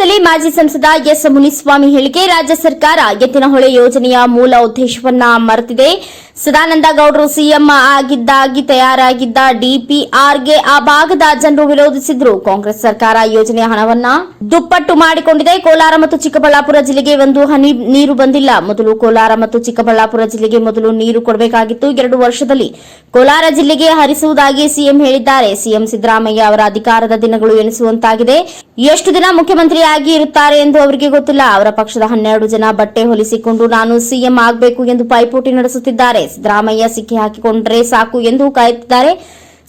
ಕೋಲಾರದಲ್ಲಿ ಮಾಜಿ ಸಂಸದ ಎಸ್ ಮುನಿಸ್ವಾಮಿ ಹೇಳಿಕೆ ರಾಜ್ಯ ಸರ್ಕಾರ ಎತ್ತಿನಹೊಳೆ ಯೋಜನೆಯ ಮೂಲ ಉದ್ದೇಶವನ್ನ ಮರೆತಿದೆ. ಸದಾನಂದ ಗೌಡರು ಸಿಎಂ ಆಗಿದ್ದಾಗಿ ತಯಾರಾಗಿದ್ದ ಡಿಪಿಆರ್ಗೆ ಆ ಭಾಗದ ಜನರು ವಿರೋಧಿಸಿದ್ರು. ಕಾಂಗ್ರೆಸ್ ಸರ್ಕಾರ ಯೋಜನೆ ಹಣವನ್ನ ದುಪ್ಪಟ್ಟು ಮಾಡಿಕೊಂಡಿದೆ. ಕೋಲಾರ ಮತ್ತು ಚಿಕ್ಕಬಳ್ಳಾಪುರ ಜಿಲ್ಲೆಗೆ ಒಂದು ಹನಿ ನೀರು ಬಂದಿಲ್ಲ. ಮೊದಲು ಕೋಲಾರ ಮತ್ತು ಚಿಕ್ಕಬಳ್ಳಾಪುರ ಜಿಲ್ಲೆಗೆ ಮೊದಲು ನೀರು ಕೊಡಬೇಕಾಗಿತ್ತು. ಎರಡು ವರ್ಷದಲ್ಲಿ ಕೋಲಾರ ಜಿಲ್ಲೆಗೆ ಹರಿಸುವುದಾಗಿ ಸಿಎಂ ಹೇಳಿದ್ದಾರೆ. ಸಿಎಂ ಸಿದ್ದರಾಮಯ್ಯ ಅವರ ಅಧಿಕಾರದ ದಿನಗಳು ಎನಿಸುವಂತಾಗಿದೆ. ಎಷ್ಟು ದಿನ ಮುಖ್ಯಮಂತ್ರಿಯಾಗಿ ಇರುತ್ತಾರೆ ಎಂದು ಅವರಿಗೆ ಗೊತ್ತಿಲ್ಲ. ಅವರ ಪಕ್ಷದ ಹನ್ನೆರಡು ಜನ ಬಟ್ಟೆ ಹೊಲಿಸಿಕೊಂಡು ನಾನು ಸಿಎಂ ಆಗಬೇಕು ಎಂದು ಪೈಪೋಟಿ ನಡೆಸುತ್ತಿದ್ದಾರೆ. ಸಿದ್ದರಾಮಯ್ಯ ಸಿಕ್ಕಿ ಹಾಕಿಕೊಂಡ್ರೆ ಸಾಕು ಎಂದು ಕಾಯುತ್ತಿದ್ದಾರೆ.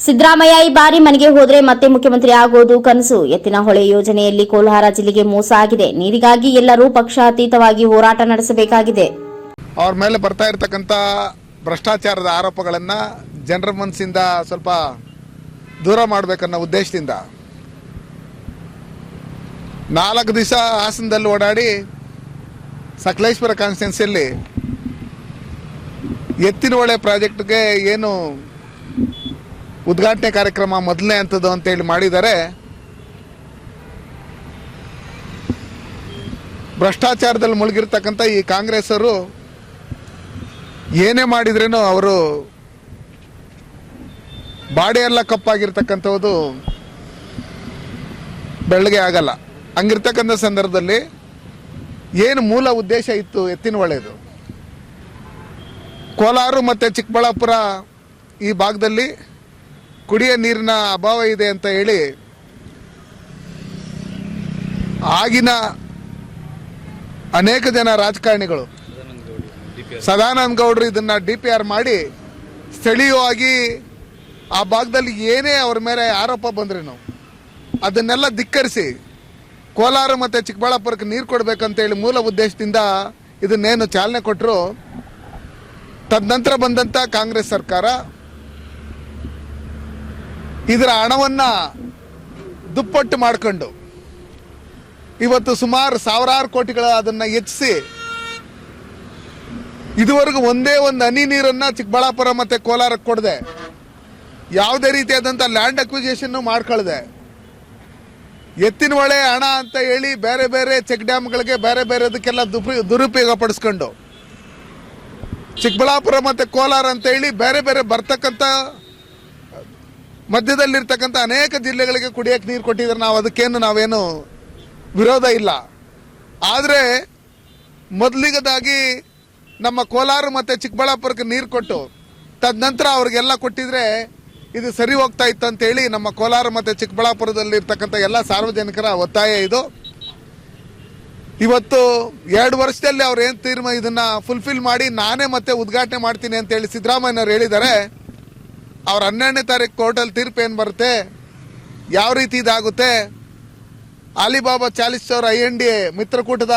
ಸಿದ್ದರಾಮಯ್ಯ ಈ ಬಾರಿ ಮನೆಗೆ ಹೋದ್ರೆ ಮತ್ತೆ ಮುಖ್ಯಮಂತ್ರಿ ಆಗೋದು ಕನಸು. ಎತ್ತಿನಹೊಳೆ ಯೋಜನೆಯಲ್ಲಿ ಕೋಲಾರ ಜಿಲ್ಲೆಗೆ ಮೋಸ ಆಗಿದೆ. ನೀರಿಗಾಗಿ ಎಲ್ಲರೂ ಪಕ್ಷಾತೀತವಾಗಿ ಹೋರಾಟ ನಡೆಸಬೇಕಾಗಿದೆ. ಅವ್ರ ಮೇಲೆ ಬರ್ತಾ ಇರತಕ್ಕಂತ ಭ್ರಷ್ಟಾಚಾರದ ಆರೋಪಗಳನ್ನು ಜನರ ಮನಸ್ಸಿಂದ ಸ್ವಲ್ಪ ದೂರ ಮಾಡಬೇಕನ್ನೋ ಉದ್ದೇಶದಿಂದ ನಾಲ್ಕು ದಿವಸ ಹಾಸನದಲ್ಲಿ ಓಡಾಡಿ ಸಕಲೇಶ್ವರ ಕಾನ್ಸ್ಟಿಟ್ಯೂನ್ಸಿಯಲ್ಲಿ ಎತ್ತಿನಹೊಳೆ ಪ್ರಾಜೆಕ್ಟ್ಗೆ ಏನು ಉದ್ಘಾಟನೆ ಕಾರ್ಯಕ್ರಮ ಮೊದಲನೇ ಅಂಥದ್ದು ಅಂತೇಳಿ ಮಾಡಿದ್ದಾರೆ. ಭ್ರಷ್ಟಾಚಾರದಲ್ಲಿ ಮುಳುಗಿರ್ತಕ್ಕಂಥ ಈ ಕಾಂಗ್ರೆಸ್ಸರು ಏನೇ ಮಾಡಿದ್ರೇನು ಅವರು ಬಾಡಿ ಎಲ್ಲ ಕಪ್ಪಾಗಿರ್ತಕ್ಕಂಥದ್ದು ಬೆಳಗ್ಗೆ ಆಗಲ್ಲ. ಹಂಗಿರ್ತಕ್ಕಂಥ ಸಂದರ್ಭದಲ್ಲಿ ಏನು ಮೂಲ ಉದ್ದೇಶ ಇತ್ತು ಎತ್ತಿನ ಒಳ್ಳೆಯದು ಕೋಲಾರ ಮತ್ತು ಚಿಕ್ಕಬಳ್ಳಾಪುರ ಈ ಭಾಗದಲ್ಲಿ ಕುಡಿಯ ನೀರಿನ ಅಭಾವ ಇದೆ ಅಂತ ಹೇಳಿ ಆಗಿನ ಅನೇಕ ಜನ ರಾಜಕಾರಣಿಗಳು ಸದಾನಂದ ಗೌಡರು ಇದನ್ನು ಡಿ ಪಿ ಆರ್ ಮಾಡಿ ಸ್ಥಳೀಯವಾಗಿ ಆ ಭಾಗದಲ್ಲಿ ಏನೇ ಅವ್ರ ಮೇಲೆ ಆರೋಪ ಬಂದ್ರೇನು, ಅದನ್ನೆಲ್ಲ ಧಿಕ್ಕರಿಸಿ ಕೋಲಾರ ಮತ್ತು ಚಿಕ್ಕಬಳ್ಳಾಪುರಕ್ಕೆ ನೀರು ಕೊಡಬೇಕಂತೇಳಿ ಮೂಲ ಉದ್ದೇಶದಿಂದ ಇದನ್ನೇನು ಚಾಲನೆ ಕೊಟ್ಟರು ತದನಂತರ ಬಂದಂಥ ಕಾಂಗ್ರೆಸ್ ಸರ್ಕಾರ ಇದರ ಹಣವನ್ನು ದುಪ್ಪಟ್ಟು ಮಾಡ್ಕೊಂಡು ಇವತ್ತು ಸುಮಾರು ಸಾವಿರಾರು ಕೋಟಿಗಳ ಅದನ್ನು ಹೆಚ್ಚಿಸಿ ಇದುವರೆಗೂ ಒಂದೇ ಒಂದು ಹನಿ ನೀರನ್ನ ಚಿಕ್ಕಬಳ್ಳಾಪುರ ಮತ್ತೆ ಕೋಲಾರಕ್ಕೆ ಕೊಡದೆ. ಯಾವುದೇ ರೀತಿಯಾದಂಥ ಲ್ಯಾಂಡ್ ಅಕ್ವಿಜೇಷನ್ನು ಮಾಡ್ಕೊಳ್ಳದೆ ಎತ್ತಿನ ಒಳೆ ಹಣ ಅಂತ ಹೇಳಿ ಬೇರೆ ಬೇರೆ ಚೆಕ್ ಡ್ಯಾಮ್ಗಳಿಗೆ ಬೇರೆ ಬೇರೆದಕ್ಕೆಲ್ಲ ದುಪಿ, ದುರುಪಯೋಗ ಪಡಿಸ್ಕೊಂಡು ಚಿಕ್ಕಬಳ್ಳಾಪುರ ಮತ್ತು ಕೋಲಾರ ಅಂತ ಹೇಳಿ ಬೇರೆ ಬೇರೆ ಬರ್ತಕ್ಕಂಥ, ಮಧ್ಯದಲ್ಲಿರ್ತಕ್ಕಂಥ ಅನೇಕ ಜಿಲ್ಲೆಗಳಿಗೆ ಕುಡಿಯೋಕೆ ನೀರು ಕೊಟ್ಟಿದ್ರೆ ನಾವು ಅದಕ್ಕೇನು ನಾವೇನು ವಿರೋಧ ಇಲ್ಲ. ಆದರೆ ಮೊದಲಿಗದಾಗಿ ನಮ್ಮ ಕೋಲಾರ ಮತ್ತು ಚಿಕ್ಕಬಳ್ಳಾಪುರಕ್ಕೆ ನೀರು ಕೊಟ್ಟು, ತದನಂತರ ಅವ್ರಿಗೆಲ್ಲ ಕೊಟ್ಟಿದ್ರೆ ಇದು ಸರಿ ಹೋಗ್ತಾ ಇತ್ತು ಅಂತೇಳಿ ನಮ್ಮ ಕೋಲಾರ ಮತ್ತು ಚಿಕ್ಕಬಳ್ಳಾಪುರದಲ್ಲಿರ್ತಕ್ಕಂಥ ಎಲ್ಲ ಸಾರ್ವಜನಿಕರ ಒತ್ತಾಯ ಇದು. ಇವತ್ತು ಎರಡು ವರ್ಷದಲ್ಲಿ ಅವ್ರು ಏನು ತೀರ್ಮಾನ ಇದನ್ನ ಫುಲ್ಫಿಲ್ ಮಾಡಿ ನಾನೇ ಮತ್ತೆ ಉದ್ಘಾಟನೆ ಮಾಡ್ತೀನಿ ಅಂತ ಹೇಳಿ ಸಿದ್ದರಾಮಯ್ಯನವ್ರು ಹೇಳಿದ್ದಾರೆ. ಅವ್ರ ಹನ್ನೆರಡನೇ ತಾರೀಕು ಕೋರ್ಟಲ್ಲಿ ತೀರ್ಪು ಏನು ಬರುತ್ತೆ? ಯಾವ ರೀತಿ ಇದಾಗುತ್ತೆ? ಅಲಿಬಾಬಾ ಚಾಲಿಸ್ ಅವರ ಐ ಎನ್ ಡಿ ಮಿತ್ರಕೂಟದ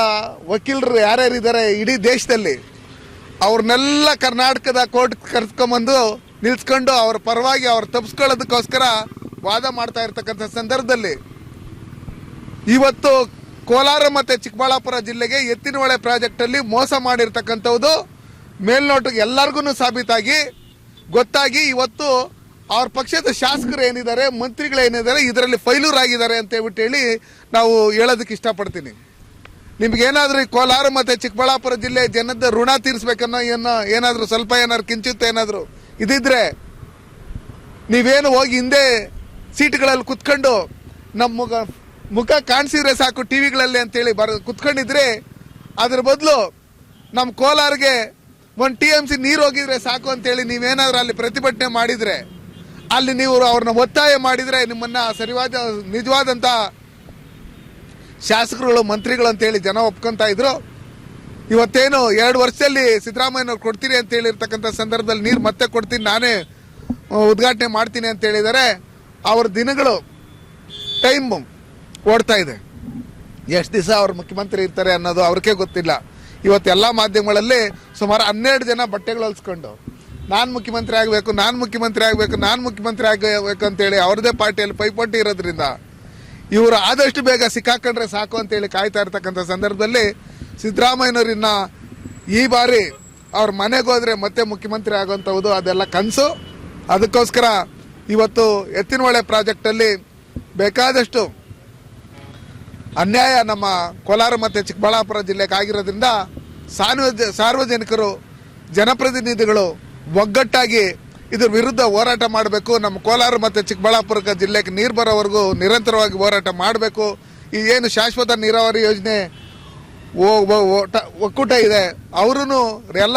ವಕೀಲರು ಯಾರ್ಯಾರು ಇದ್ದಾರೆ ಇಡೀ ದೇಶದಲ್ಲಿ, ಅವ್ರನ್ನೆಲ್ಲ ಕರ್ನಾಟಕದ ಕೋರ್ಟ್ ಕರ್ಸ್ಕೊಂಬಂದು ನಿಲ್ಸ್ಕೊಂಡು ಅವ್ರ ಪರವಾಗಿ ಅವ್ರು ತಪ್ಪಿಸ್ಕೊಳ್ಳೋದಕ್ಕೋಸ್ಕರ ವಾದ ಮಾಡ್ತಾ ಇರ್ತಕ್ಕಂಥ ಸಂದರ್ಭದಲ್ಲಿ, ಇವತ್ತು ಕೋಲಾರ ಮತ್ತು ಚಿಕ್ಕಬಳ್ಳಾಪುರ ಜಿಲ್ಲೆಗೆ ಎತ್ತಿನಹೊಳೆ ಪ್ರಾಜೆಕ್ಟಲ್ಲಿ ಮೋಸ ಮಾಡಿರ್ತಕ್ಕಂಥದ್ದು ಮೇಲ್ನೋಟಕ್ಕೆ ಎಲ್ಲರಿಗೂ ಸಾಬೀತಾಗಿ. ಗೊತ್ತಾಗಿ ಇವತ್ತು ಅವ್ರ ಪಕ್ಷದ ಶಾಸಕರು ಏನಿದ್ದಾರೆ ಮಂತ್ರಿಗಳೇನಿದ್ದಾರೆ ಇದರಲ್ಲಿ ಫೈಲೂರ್ ಆಗಿದ್ದಾರೆ ಅಂತ ಹೇಳ್ಬಿಟ್ಟು ಹೇಳಿ ನಾವು ಹೇಳೋದಕ್ಕೆ ಇಷ್ಟಪಡ್ತೀನಿ. ನಿಮಗೇನಾದರೂ ಈ ಕೋಲಾರ ಮತ್ತು ಚಿಕ್ಕಬಳ್ಳಾಪುರ ಜಿಲ್ಲೆ ಜನದ ಋಣ ತೀರಿಸ್ಬೇಕನ್ನೋ ಏನೋ, ಏನಾದರೂ ಸ್ವಲ್ಪ ಏನಾದ್ರು ಕಿಂಚಿತ್ ಏನಾದರೂ ಇದಿದ್ರೆ ನೀವೇನು ಹೋಗಿ ಹಿಂದೆ ಸೀಟ್ಗಳಲ್ಲಿ ಕುತ್ಕೊಂಡು ನಮ್ಮ ಮುಖ ಕಾಣಿಸಿದ್ರೆ ಸಾಕು ಟಿ ವಿಗಳಲ್ಲಿ ಅಂತೇಳಿ ಬರ ಕುತ್ಕೊಂಡಿದ್ರೆ ಅದ್ರ ಬದಲು ನಮ್ಮ ಕೋಲಾರ್ಗೆ ಒಂದು ಟಿ ಎಂ ಸಿ ನೀರು ಹೋಗಿದ್ರೆ ಸಾಕು ಅಂತೇಳಿ ನೀವೇನಾದ್ರೂ ಅಲ್ಲಿ ಪ್ರತಿಭಟನೆ ಮಾಡಿದರೆ, ಅಲ್ಲಿ ನೀವು ಅವ್ರನ್ನ ಒತ್ತಾಯ ಮಾಡಿದರೆ ನಿಮ್ಮನ್ನು ಸರಿವಾದ ನಿಜವಾದಂಥ ಶಾಸಕರುಗಳು, ಮಂತ್ರಿಗಳು ಅಂತೇಳಿ ಜನ ಒಪ್ಕೊಂತ ಇದ್ರು. ಇವತ್ತೇನು ಎರಡು ವರ್ಷದಲ್ಲಿ ಸಿದ್ದರಾಮಯ್ಯನವ್ರು ಕೊಡ್ತೀನಿ ಅಂತ ಹೇಳಿರ್ತಕ್ಕಂಥ ಸಂದರ್ಭದಲ್ಲಿ ನೀರು ಮತ್ತೆ ಕೊಡ್ತೀನಿ, ನಾನೇ ಉದ್ಘಾಟನೆ ಮಾಡ್ತೀನಿ ಅಂತ ಹೇಳಿದರೆ ಅವ್ರ ದಿನಗಳು, ಟೈಮ್ ಓಡ್ತಾ ಇದೆ. ಎಷ್ಟು ದಿವಸ ಅವ್ರು ಮುಖ್ಯಮಂತ್ರಿ ಇರ್ತಾರೆ ಅನ್ನೋದು ಅವ್ರಿಗೆ ಗೊತ್ತಿಲ್ಲ. ಇವತ್ತು ಎಲ್ಲ ಮಾಧ್ಯಮಗಳಲ್ಲಿ ಸುಮಾರು ಹನ್ನೆರಡು ಜನ ಬಟ್ಟೆಗಳು ಹೊಲ್ಸ್ಕೊಂಡು, ನಾನು ಮುಖ್ಯಮಂತ್ರಿ ಆಗಬೇಕು, ನಾನು ಮುಖ್ಯಮಂತ್ರಿ ಆಗಬೇಕು, ನಾನು ಮುಖ್ಯಮಂತ್ರಿ ಆಗಬೇಕು ಅಂತೇಳಿ ಅವ್ರದ್ದೇ ಪಾರ್ಟಿಯಲ್ಲಿ ಪೈಪೋಟಿ ಇರೋದ್ರಿಂದ ಇವರು ಆದಷ್ಟು ಬೇಗ ಸಿಕ್ಕಾಕೊಂಡ್ರೆ ಸಾಕು ಅಂತೇಳಿ ಕಾಯ್ತಾ ಇರ್ತಕ್ಕಂಥ ಸಂದರ್ಭದಲ್ಲಿ ಸಿದ್ದರಾಮಯ್ಯನವರಿನ್ನ ಈ ಬಾರಿ ಅವ್ರ ಮನೆಗೆ ಹೋದ್ರೆ ಮತ್ತೆ ಮುಖ್ಯಮಂತ್ರಿ ಆಗುವಂಥದ್ದು ಅದೆಲ್ಲ ಕನಸು. ಅದಕ್ಕೋಸ್ಕರ ಇವತ್ತು ಎತ್ತಿನಹೊಳೆ ಪ್ರಾಜೆಕ್ಟಲ್ಲಿ ಬೇಕಾದಷ್ಟು ಅನ್ಯಾಯ ನಮ್ಮ ಕೋಲಾರ ಮತ್ತು ಚಿಕ್ಕಬಳ್ಳಾಪುರ ಜಿಲ್ಲೆಗೆ ಆಗಿರೋದ್ರಿಂದ ಸಾರ್ವಜ ಸಾರ್ವಜನಿಕರು, ಜನಪ್ರತಿನಿಧಿಗಳು ಒಗ್ಗಟ್ಟಾಗಿ ಇದ್ರ ವಿರುದ್ಧ ಹೋರಾಟ ಮಾಡಬೇಕು. ನಮ್ಮ ಕೋಲಾರ ಮತ್ತು ಚಿಕ್ಕಬಳ್ಳಾಪುರ ಜಿಲ್ಲೆಗೆ ನೀರು ಬರೋವರೆಗೂ ನಿರಂತರವಾಗಿ ಹೋರಾಟ ಮಾಡಬೇಕು. ಈ ಏನು ಶಾಶ್ವತ ನೀರಾವರಿ ಯೋಜನೆ ಒಕ್ಕೂಟ ಇದೆ. ಅವರು ಎಲ್ಲ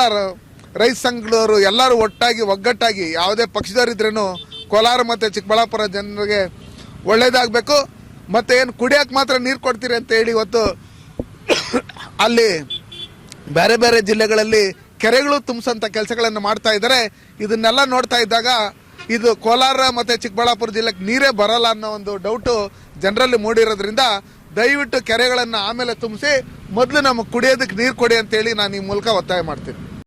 ರೈತ ಸಂಘದವರು ಎಲ್ಲರೂ ಒಟ್ಟಾಗಿ, ಒಗ್ಗಟ್ಟಾಗಿ ಯಾವುದೇ ಪಕ್ಷದವರಿದ್ರೂ ಕೋಲಾರ ಮತ್ತು ಚಿಕ್ಕಬಳ್ಳಾಪುರ ಜನರಿಗೆ ಒಳ್ಳೇದಾಗಬೇಕು. ಮತ್ತು ಏನು ಕುಡಿಯೋಕೆ ಮಾತ್ರ ನೀರು ಕೊಡ್ತೀರಿ ಅಂತ ಹೇಳಿ ಇವತ್ತು ಅಲ್ಲಿ ಬೇರೆ ಬೇರೆ ಜಿಲ್ಲೆಗಳಲ್ಲಿ ಕೆರೆಗಳು ತುಂಬಿಸೋಂಥ ಕೆಲಸಗಳನ್ನು ಮಾಡ್ತಾ ಇದ್ದಾರೆ. ಇದನ್ನೆಲ್ಲ ನೋಡ್ತಾ ಇದ್ದಾಗ ಇದು ಕೋಲಾರ ಮತ್ತು ಚಿಕ್ಕಬಳ್ಳಾಪುರ ಜಿಲ್ಲೆಗೆ ನೀರೇ ಬರಲ್ಲ ಅನ್ನೋ ಒಂದು ಡೌಟು ಜನರಲ್ಲಿ ಮೂಡಿರೋದ್ರಿಂದ ದಯವಿಟ್ಟು ಕೆರೆಗಳನ್ನು ಆಮೇಲೆ ತುಂಬಿಸಿ ಮೊದಲು ನಮಗೆ ಕುಡಿಯೋದಕ್ಕೆ ನೀರು ಕೊಡಿ ಅಂತೇಳಿ ನಾನು ಈ ಮೂಲಕ ಒತ್ತಾಯ ಮಾಡ್ತೀನಿ.